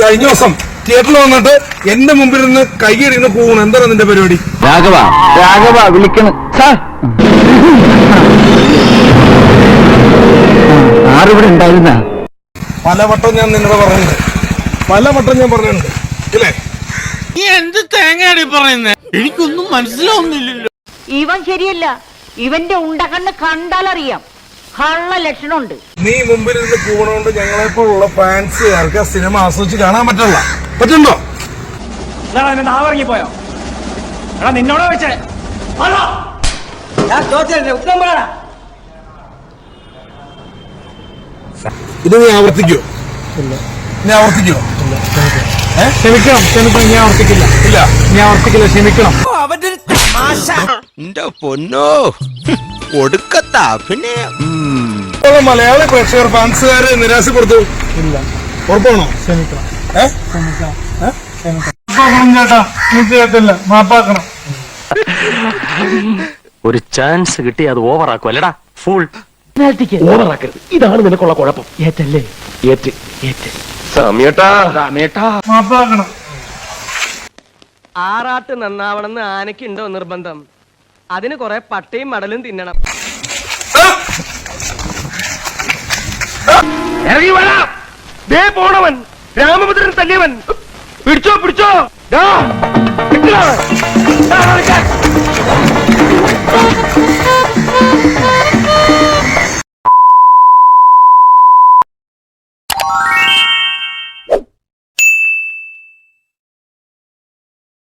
കഴിഞ്ഞ ദിവസം തിയേറ്ററിൽ വന്നിട്ട് എന്റെ മുമ്പിൽ നിന്ന് കൈയടിക്കുന്ന പോകുന്നു എന്താണ് നിന്റെ പരിപാടി? രാഘവ രാഘവ വിളിക്കണ. ആരിവിടെ ആറിവിടെ ഉണ്ടായിരുന്ന? പലവട്ടം ഞാൻ നിന്നോട് പറഞ്ഞിട്ടുണ്ട്. പലവട്ടം ഞാൻ പറഞ്ഞിട്ടുണ്ട്. ഇല്ലേ? നീ എന്ത് തേങ്ങയാടി പറയുന്നേ? എനിക്കൊന്നും മനസ്സിലാവുന്നില്ലല്ലോ. ഇവൻ ശരിയല്ല. ഇവന്റെ ഉണ്ടകണ്ണ് കണ്ടാലറിയാം. കള്ള ലക്ഷണമുണ്ട്. നീ മുമ്പിൽ നിന്ന് കൂണുകൊണ്ട് ഞങ്ങളെപ്പോലുള്ള ഫാൻസുകാർക്ക് ആ സിനിമ ആസ്വദിച്ച് കാണാൻ പറ്റില്ല പറ്റുണ്ടോ എടാ നാവിറങ്ങിപ്പോയോ? എടാ നിന്നോടോ വെച്ചേ ഇത് നീ ആവർത്തിക്കോ? നീ ആവർത്തിക്കോ? ക്ഷമിക്കണം ക്ഷമിക്കണം ഞാൻ ആവർത്തിക്കില്ല. ഇല്ല. ഞാൻ ആവർത്തിക്കില്ല ക്ഷമിക്കണം. എന്റെ പൊന്നോ. ഒടുക്കത്ത അഭിനയം മലയാളി പ്രേക്ഷകർ ഫാൻസുകാരെ നിരാശപ്പെടുത്തു. ഇല്ല. ഉറപ്പാണോ? ക്ഷമിക്കണം. ചേട്ടാ ചെയ്യത്തില്ല. മാപ്പാക്കണം. ഒരു ചാൻസ് കിട്ടി അത് ഓവറാക്കും അല്ലടാ ഫുൾ ഓവറാക്കരുത് ഇതാണ് നിനക്കുള്ള കുഴപ്പം. ഏറ്റല്ലേ? ഏറ്റ്. ഏറ്റ്. സമയട്ടാ. സമയട്ടാ. മാപ്പാക്കണം. ആറാട്ട് നന്നാവണമെന്ന് ആനയ്ക്കുണ്ടോ നിർബന്ധം? അതിന് കുറെ പട്ടയും മടലും തിന്നണം. ദേ പോണവൻ. രാമഭദ്രൻ തല്ലിയവൻ. പിടിച്ചോ പിടിച്ചോ.